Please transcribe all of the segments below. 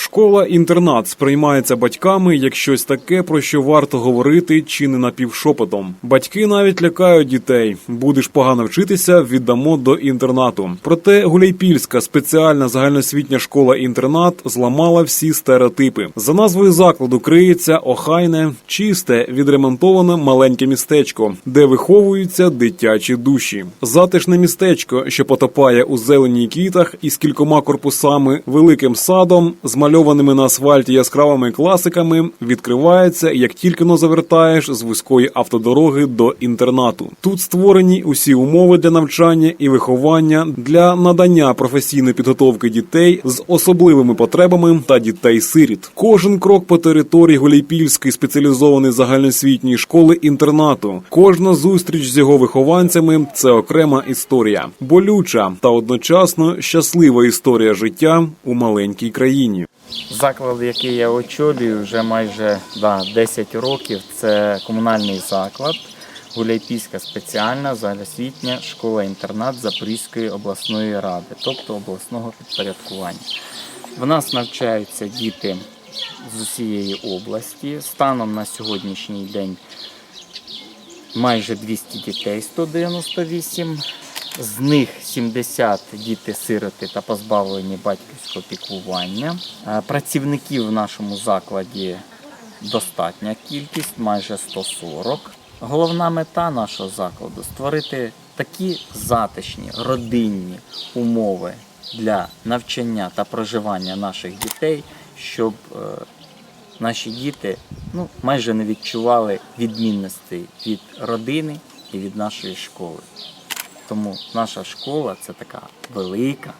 Школа-інтернат сприймається батьками як щось таке, про що варто говорити чи не напівшепотом. Батьки навіть лякають дітей. Будеш погано вчитися, віддамо до інтернату. Проте Гуляйпільська спеціальна загальноосвітня школа-інтернат зламала всі стереотипи. За назвою закладу криється охайне, чисте, відремонтоване маленьке містечко, де виховуються дитячі душі. Затишне містечко, що потопає у зелені й квітах із кількома корпусами, великим садом, змальованими на асфальті яскравими класиками, відкривається, як тільки но завертаєш з вузької автодороги до інтернату. Тут створені усі умови для навчання і виховання для надання професійної підготовки дітей з особливими потребами та дітей-сиріт. Кожен крок по території Гуляйпільської спеціалізованої загальноосвітньої школи інтернату, кожна зустріч з його вихованцями це окрема історія, болюча та одночасно щаслива історія життя у маленькій країні. Заклад, який я очолюю вже майже да, 10 років, це комунальний заклад, Гуляйпільська спеціальна загальноосвітня школа-інтернат Запорізької обласної ради, тобто обласного підпорядкування. В нас навчаються діти з усієї області. Станом на сьогоднішній день майже 200 дітей, 198. З них 70 діти-сироти та позбавлені батьківського піклування. Е, Працівників в нашому закладі достатня кількість, майже 140. Головна мета нашого закладу створити такі затишні родинні умови для навчання та проживання наших дітей, щоб е, наші діти ну, майже не відчували відмінностей від родини і від нашої школи. Тому наша школа це така велика,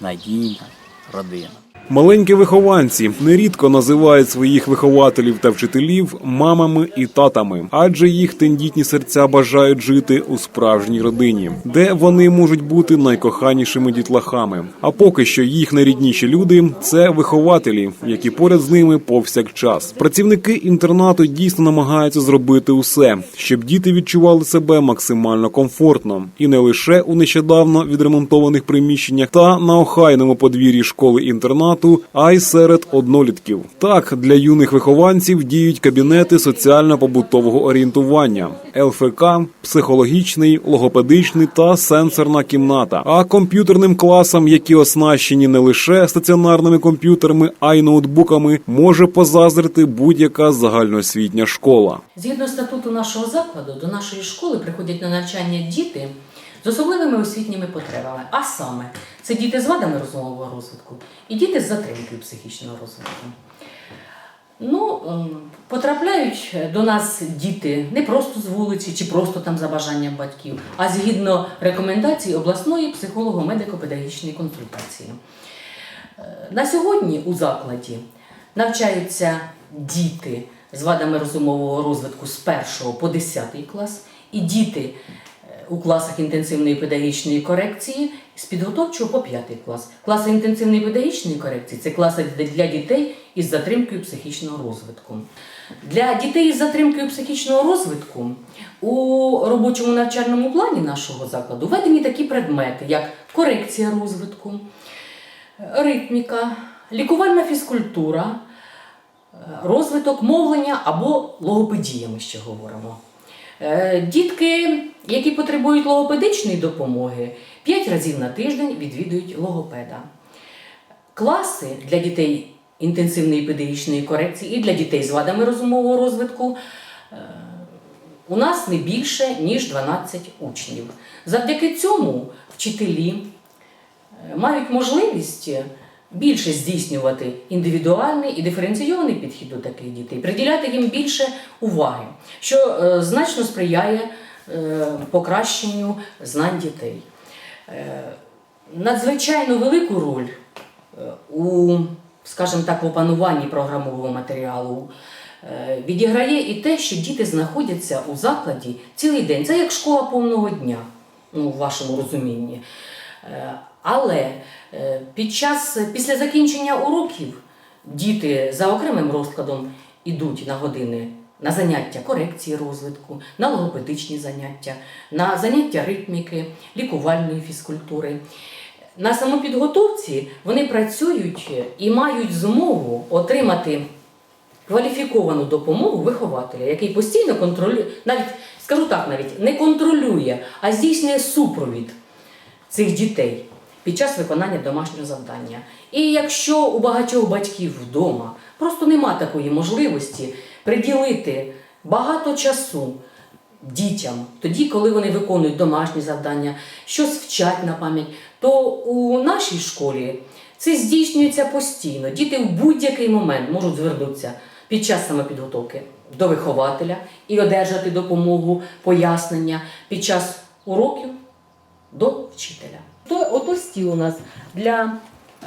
надійна родина. Маленькі вихованці нерідко називають своїх вихователів та вчителів мамами і татами, адже їх тендітні серця бажають жити у справжній родині, де вони можуть бути найкоханішими дітлахами. А поки що їх найрідніші люди це вихователі, які поряд з ними повсякчас. Працівники інтернату дійсно намагаються зробити усе, щоб діти відчували себе максимально комфортно, і не лише у нещодавно відремонтованих приміщеннях та на охайному подвір'ї школи інтернату, а й серед однолітків. Так для юних вихованців діють кабінети соціально-побутового орієнтування, ЛФК, психологічний, логопедичний та сенсорна кімната. А комп'ютерним класам, які оснащені не лише стаціонарними комп'ютерами, а й ноутбуками, може позазрити будь-яка загальноосвітня школа. Згідно статуту нашого закладу, до нашої школи приходять на навчання діти з особливими освітніми потребами. А саме, це діти з вадами розумового розвитку і діти з затримкою психічного розвитку. Ну, ем, потрапляють до нас діти не просто з вулиці чи просто там за бажанням батьків, а згідно рекомендацій обласної психолого-медико-педагогічної консультації. Е, На сьогодні у закладі навчаються діти з вадами розумового розвитку з 1 по 10 клас і діти у класах інтенсивної педагогічної корекції з підготовчого по 5 клас. Класи інтенсивної педагогічної корекції це класи для дітей із затримкою психічного розвитку. Для дітей із затримкою психічного розвитку у робочому навчальному плані нашого закладу введені такі предмети, як корекція розвитку, ритміка, лікувальна фізкультура, розвиток мовлення або логопедія, ми ще говоримо. Е, Дітки, які потребують логопедичної допомоги, 5 разів на тиждень відвідують логопеда. Класи для дітей інтенсивної педагогічної корекції і для дітей з вадами розумового розвитку е, у нас не більше, ніж 12 учнів. Завдяки цьому вчителі е, мають можливість більше здійснювати індивідуальний і диференційований підхід до таких дітей, приділяти їм більше уваги, що е, значно сприяє е, покращенню знань дітей. Е, надзвичайно велику роль у, скажімо так, в опануванні програмового матеріалу відіграє і те, що діти знаходяться у закладі цілий день. Це як школа повного дня, ну, в вашому розумінні. Але е, під час після закінчення уроків діти за окремим розкладом йдуть на години на заняття корекції розвитку, на логопедичні заняття, на заняття ритміки, лікувальної фізкультури. На самопідготовці вони працюють і мають змогу отримати кваліфіковану допомогу вихователя, який постійно контролює, навіть скажу так, навіть не контролює, а здійснює супровід цих дітей під час виконання домашнього завдання. І якщо у багатьох батьків вдома просто нема такої можливості приділити багато часу дітям, тоді, коли вони виконують домашні завдання, щось вчать на пам'ять, то у нашій школі це здійснюється постійно. Діти в будь-який момент можуть звернутися під час самопідготовки до вихователя і одержати допомогу, пояснення під час уроків до вчителя. То, ото стіл у нас для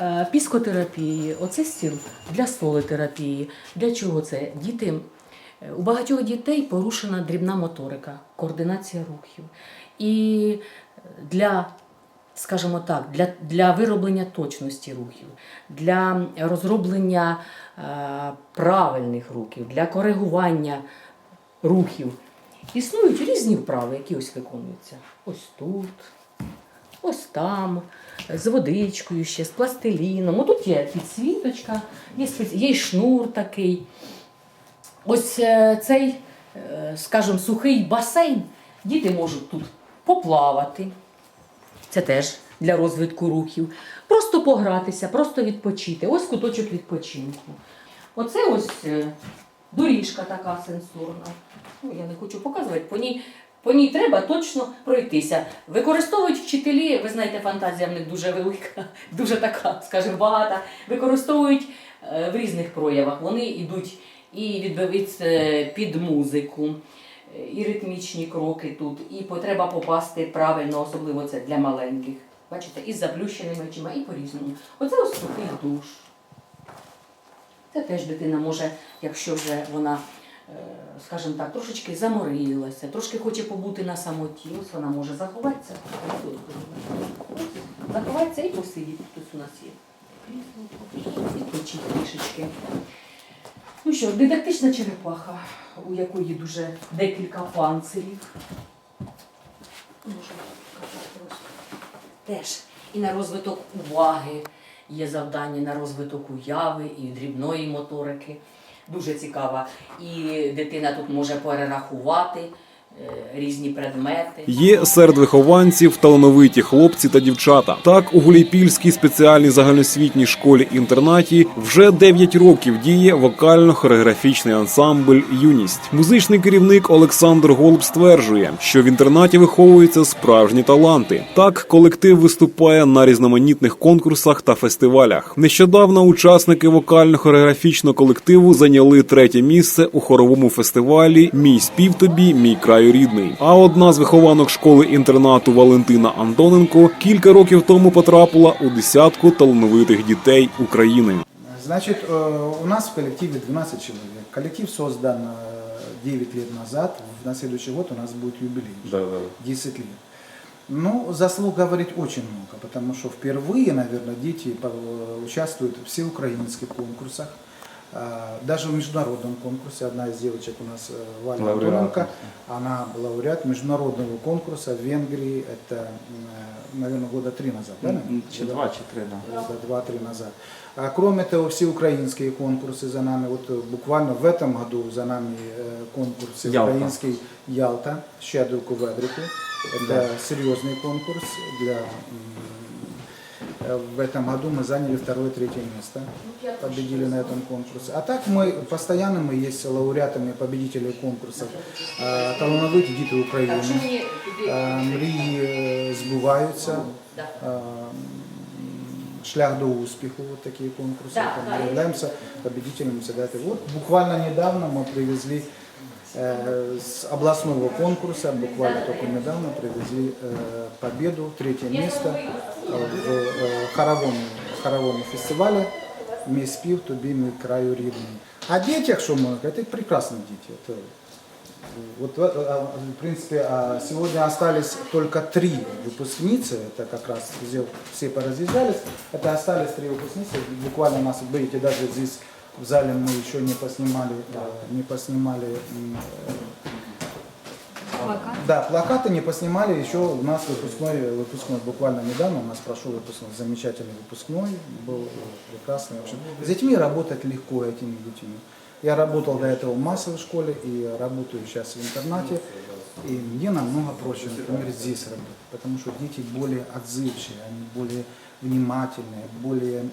е, піскотерапії, оце стіл для солотерапії. Для чого це? Діти, у багатьох дітей порушена дрібна моторика, координація рухів. І для, скажімо так, для, для вироблення точності рухів, для розроблення е, правильних рухів, для коригування рухів. Існують різні вправи, які ось виконуються. Ось тут, ось там, з водичкою ще, з пластиліном. Отут є підсвіточка, є, є шнур такий. Ось е, цей, е, скажімо, сухий басейн. Діти можуть тут поплавати. Це теж для розвитку рухів. Просто погратися, просто відпочити. Ось куточок відпочинку. Оце ось е, доріжка така сенсорна. Ну, я не хочу показувати, по ній, по ній треба точно пройтися. Використовують вчителі, ви знаєте, фантазія в них дуже велика, дуже така, скажімо, багата. Використовують е, в різних проявах. Вони йдуть і відбиваються е, під музику, е, і ритмічні кроки тут, і потреба попасти правильно, особливо це для маленьких. Бачите, із заплющеними очима, і по-різному. Оце ось сухий душ. Це теж дитина може, якщо вже вона, скажімо так, трошечки заморилася, трошки хоче побути на самоті, ось вона може заховатися. Заховатися і посидіти. Тут у нас є. І почити трішечки. Ну що, дидактична черепаха, у якої дуже декілька панцирів. Теж і на розвиток уваги є завдання на розвиток уяви і дрібної моторики. Дуже цікава. І дитина тут може перерахувати різні предмети. Є серед вихованців талановиті хлопці та дівчата. Так у Гулійпільській спеціальній загальноосвітній школі-інтернаті вже 9 років діє вокально-хореографічний ансамбль Юність. Музичний керівник Олександр Голуб стверджує, що в інтернаті виховуються справжні таланти. Так колектив виступає на різноманітних конкурсах та фестивалях. Нещодавно учасники вокально-хореографічного колективу зайняли третє місце у хоровому фестивалі Мій спів тобі, мій краю рідний. А одна з вихованок школи інтернату Валентина Антоненко кілька років тому потрапила у десятку талановитих дітей України. Значит, э, у нас в коллективе 12 человек. Коллектив создан э, 9 лет назад. На следующий год у нас будет юбилей. Да, да. 10 лет. Ну, заслуг говорить очень много, потому что впервые, наверное, дети по- участвуют в всеукраинских конкурсах, а, даже в международном конкурсе. Одна из девочек у нас, э, Валя Лауреат. Антоненко, она лауреат международного конкурса в Венгрии, это, наверное, года три назад, да? наверное? Чи два, чи три, да. года два-три назад. А кроме того, все украинские конкурсы за нами, вот э, буквально в этом году за нами э, конкурс Ялта. украинский Ялта, Щедруку Ведрику. Это серьезный конкурс. Для, м, э, в этом году мы заняли второе третье место, победили на этом конкурсе. А так мы постоянно мы есть лауреатами, победителей конкурсов. А, Талановиті діти України. Так, що мені туди? А, Мрії е, збуваються. Да. А, м, Шлях до успеху, вот такие конкурсы. Да, Там да, мы являемся победителями всегда. это. Вот буквально недавно мы привезли э, с областного конкурса, буквально только недавно привезли э, победу, третье место э, в э, хоровом, хоровом фестивале «Мій спів тобі, мій краю рідний». О детях, что можно сказать, это прекрасные дети. Это вот, э, э, в принципе, а сегодня остались только три выпускницы, это как раз где все поразъезжались, это остались три выпускницы, буквально у нас, видите, даже здесь в зале мы еще не поснимали, не поснимали э, Плакат? Да, плакаты не поснимали еще у нас выпускной, выпускной буквально недавно, у нас прошел выпускной, замечательный выпускной, был прекрасный. В общем, с детьми работать легко, этими детьми. Я работал до этого в массовой школе и работаю сейчас в интернате. И мне намного проще, например, здесь работать, потому что дети более отзывчивые, они более внимательные, более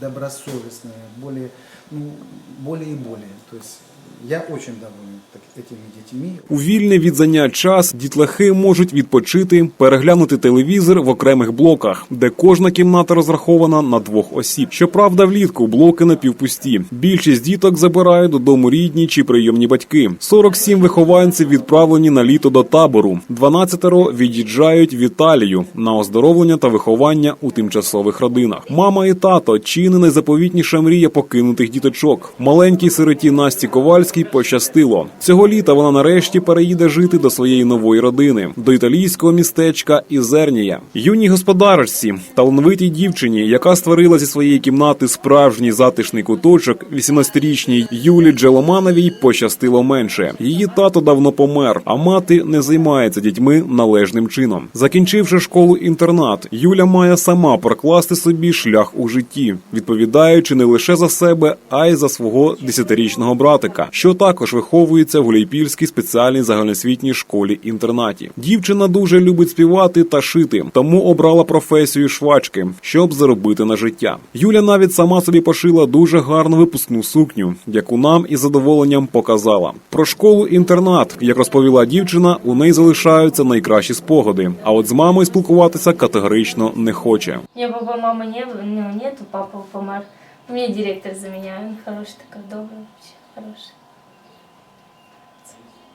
добросовестные, более, ну, более и более. То есть я очень доволен так- этими детьми. У вільний від занять час дітлахи можуть відпочити, переглянути телевізор в окремих блоках, де кожна кімната розрахована на двох осіб. Щоправда, влітку блоки напівпусті. Більшість діток забирають додому рідні чи прийомні батьки. 47 вихованців відправлені на літо до табору. 12 від'їжджають в Італію на оздоровлення та виховання у тимчасових родинах. Мама і тато чи не найзаповітніша мрія покинутих діточок. Маленькій сироті Насті Ковальській пощастило. Цього літа вона нарешті переїде жити до своєї нової родини, до італійського містечка Ізернія. Юній господарочці, талановитій дівчині, яка створила зі своєї кімнати справжній затишний куточок, 18-річній Юлі Джеломановій пощастило менше. Її тато давно помер, а мати не займається дітьми належним чином. Закінчивши школу-інтернат, Юля має сама прокласти собі шлях у житті, відповідаючи не лише за себе, а й за свого десятирічного братика, що також виховується в Гуляйпільській спеціальній загальноосвітній школі-інтернаті. Дівчина дуже любить співати та шити, тому обрала професію швачки, щоб заробити на життя. Юля навіть сама собі пошила дуже гарну випускну сукню, яку нам із задоволенням показала. Про школу-інтернат, як розповіла дівчина, у неї залишаються найкращі спогади. А от з мамою спілкуватися категорично не хоче. У меня папа, мамы не, было, ну, нету, папа помер. У меня директор за меня, он хороший такой, добрый вообще, Хороший.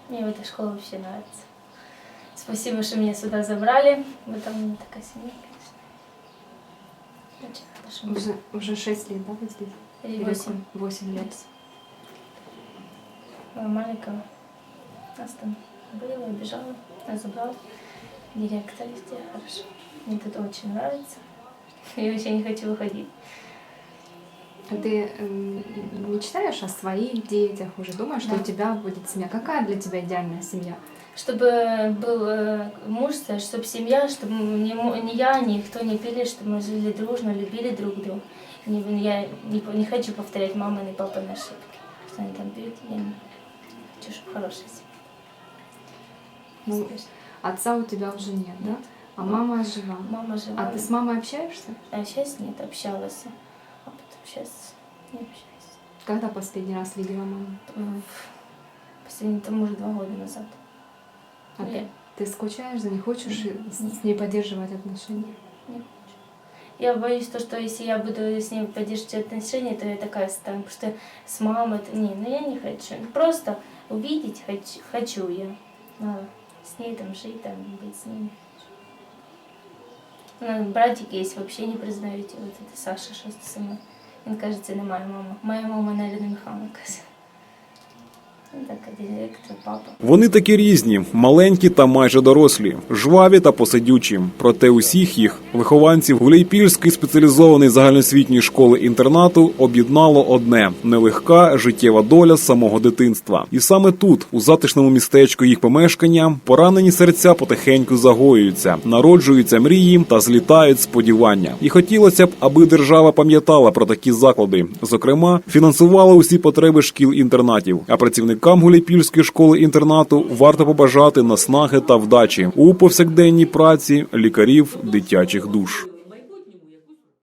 Мне в этой школе вообще нравится. Спасибо, что меня сюда забрали. Вы там меня такая семья, конечно. Очень хорошо. Уже, уже 6 лет, да, вы здесь? Или Или восемь. 8 лет. Маленького. Нас там было, убежала, нас забрал. Директор везде хорошо. Мне тут очень нравится. Я вообще не хочу выходить. А ты эм, мечтаешь о своих детях, уже думаешь, что Да. у тебя будет семья? Какая для тебя идеальная семья? Чтобы был э, муж, чтобы семья, чтобы ни, ни я, ни кто не пили, чтобы мы жили дружно, любили друг друга. Не- я не, не хочу повторять мамины и папины ошибки. Что они там пьют, я не хочу, чтобы хорошая семья. Ну, отца у тебя уже нет, да? А мама жива. Мама жива. А ты с мамой общаешься? А сейчас нет, общалась. А сейчас не общаюсь. Когда последний раз видела маму? Последний, тому уже два года назад. А Я- ты, ты скучаешь за ней, хочешь с, с ней поддерживать отношения? Не хочу. Я боюсь, то, что если я буду с ней поддерживать отношения, то я такая стану, потому что с мамой, это, не, ну я не хочу. Просто увидеть хочу, хочу я. Но с ней там жить, там быть с ней. У нас братик есть, вообще не признаете, вот это Саша, что со мной. Він каже, це не моя мама. Моя мама не Михайловна каже. Ну так, а директор, папа. Вони такі різні, маленькі та майже дорослі, жваві та посидючі. Проте усіх їх вихованців Гуляйпільської спеціалізованої загальноосвітньої школи інтернату об'єднало одне нелегка життєва доля самого дитинства. І саме тут, у затишному містечку їх помешкання, поранені серця потихеньку загоюються, народжуються мрії та злітають сподівання. І хотілося б, аби держава пам'ятала про такі заклади, зокрема, фінансувала усі потреби шкіл-інтернатів, а працівникам Гуляйпільської школи інтернату варто побажати наснаги та вдачі у повсякденній праці лікарів дитячих душ.